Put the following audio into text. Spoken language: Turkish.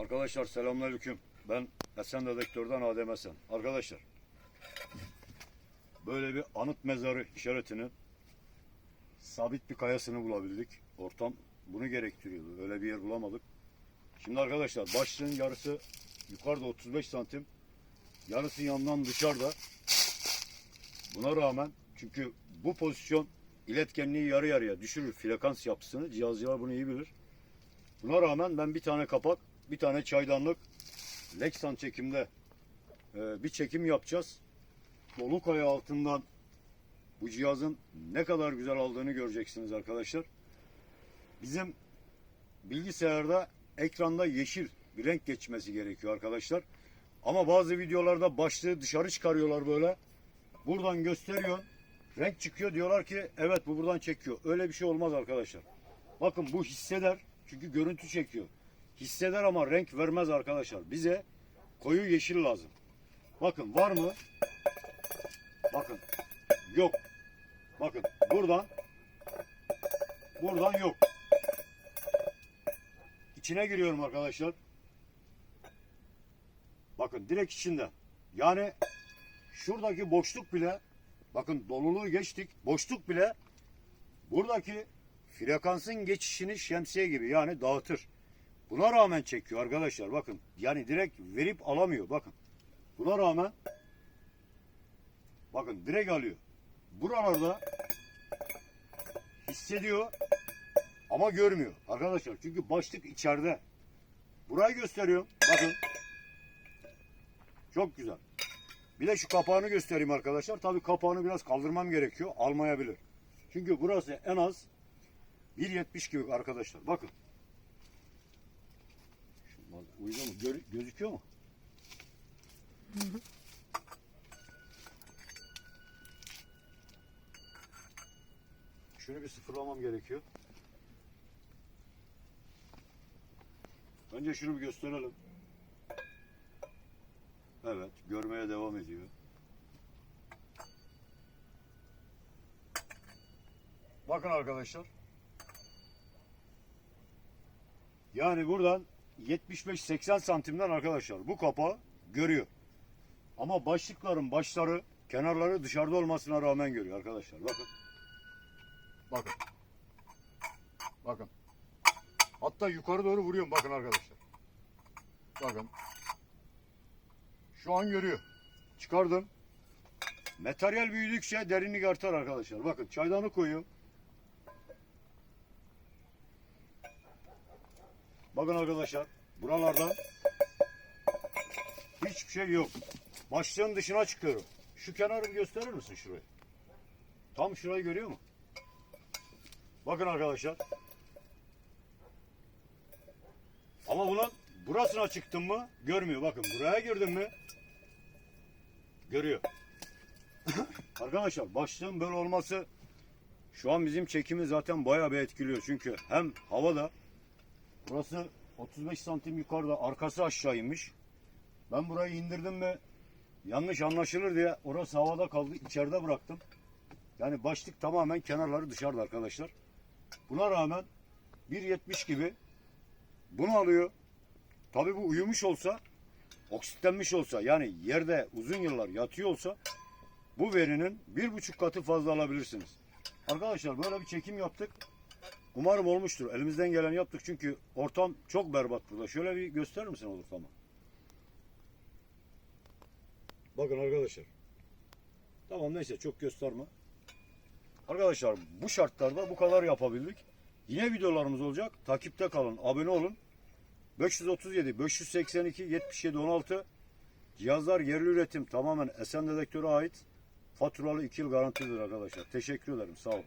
Arkadaşlar selamünaleyküm. Ben Esen Dedektör'den Adem Esen. Arkadaşlar böyle bir anıt mezarı işaretinin sabit bir kayasını bulabildik. Ortam bunu gerektiriyordu. Öyle bir yer bulamadık. Şimdi arkadaşlar başlığın yarısı yukarıda 35 santim. Yarısı yandan dışarıda. Buna rağmen çünkü bu pozisyon iletkenliği yarı yarıya düşürür frekans yapısını. Cihazcılar bunu iyi bilir. Buna rağmen ben bir tane kapak, bir tane çaydanlık Lexan çekimde e, bir çekim yapacağız. Dolu kaya altından bu cihazın ne kadar güzel aldığını göreceksiniz arkadaşlar. Bizim bilgisayarda ekranda yeşil bir renk geçmesi gerekiyor arkadaşlar. Ama bazı videolarda başlığı dışarı çıkarıyorlar böyle. Buradan gösteriyor. Renk çıkıyor diyorlar ki evet bu buradan çekiyor. Öyle bir şey olmaz arkadaşlar. Bakın bu hisseder. Çünkü görüntü çekiyor. Hisseder ama renk vermez arkadaşlar. Bize koyu yeşil lazım. Bakın var mı? Bakın. Yok. Bakın buradan buradan yok. İçine giriyorum arkadaşlar. Bakın direkt içinde. Yani şuradaki boşluk bile bakın doluluğu geçtik. Boşluk bile buradaki frekansın geçişini şemsiye gibi yani dağıtır. Buna rağmen çekiyor arkadaşlar bakın. Yani direkt verip alamıyor bakın. Buna rağmen bakın direkt alıyor. Buralarda hissediyor ama görmüyor arkadaşlar. Çünkü başlık içeride. Burayı gösteriyorum. Bakın. Çok güzel. Bir de şu kapağını göstereyim arkadaşlar. Tabii kapağını biraz kaldırmam gerekiyor. Almayabilir. Çünkü burası en az 1.70 gibi arkadaşlar. Bakın. Uyuyor mu? Gör- gözüküyor mu? Şunu bir sıfırlamam gerekiyor. Önce şunu bir gösterelim. Evet, görmeye devam ediyor. Bakın arkadaşlar. Yani buradan 75-80 santimden arkadaşlar bu kapağı görüyor. Ama başlıkların başları, kenarları dışarıda olmasına rağmen görüyor arkadaşlar. Bakın. Bakın. Bakın. Hatta yukarı doğru vuruyorum bakın arkadaşlar. Bakın. Şu an görüyor. Çıkardım. Materyal büyüdükçe derinlik artar arkadaşlar. Bakın çaydanlık koyuyor. Bakın arkadaşlar buralardan hiçbir şey yok. Başlığın dışına çıkıyorum. Şu kenarı bir gösterir misin şurayı? Tam şurayı görüyor mu? Bakın arkadaşlar. Ama bunun burasına çıktım mı görmüyor. Bakın buraya girdim mi görüyor. arkadaşlar başlığın böyle olması şu an bizim çekimi zaten bayağı bir etkiliyor. Çünkü hem havada burası 35 santim yukarıda arkası aşağı inmiş. Ben burayı indirdim mi yanlış anlaşılır diye orası havada kaldı. içeride bıraktım. Yani başlık tamamen kenarları dışarıda arkadaşlar. Buna rağmen 1.70 gibi bunu alıyor. Tabii bu uyumuş olsa, oksitlenmiş olsa yani yerde uzun yıllar yatıyor olsa bu verinin bir buçuk katı fazla alabilirsiniz. Arkadaşlar böyle bir çekim yaptık. Umarım olmuştur. Elimizden gelen yaptık çünkü ortam çok berbat burada. Şöyle bir gösterir misin olur tamam. Bakın arkadaşlar. Tamam neyse çok gösterme. Arkadaşlar bu şartlarda bu kadar yapabildik. Yine videolarımız olacak. Takipte kalın, abone olun. 537 582 77 16 Cihazlar yerli üretim tamamen Esen Dedektör'e ait. Faturalı 2 yıl garantilidir arkadaşlar. Teşekkür ederim. Sağ olun.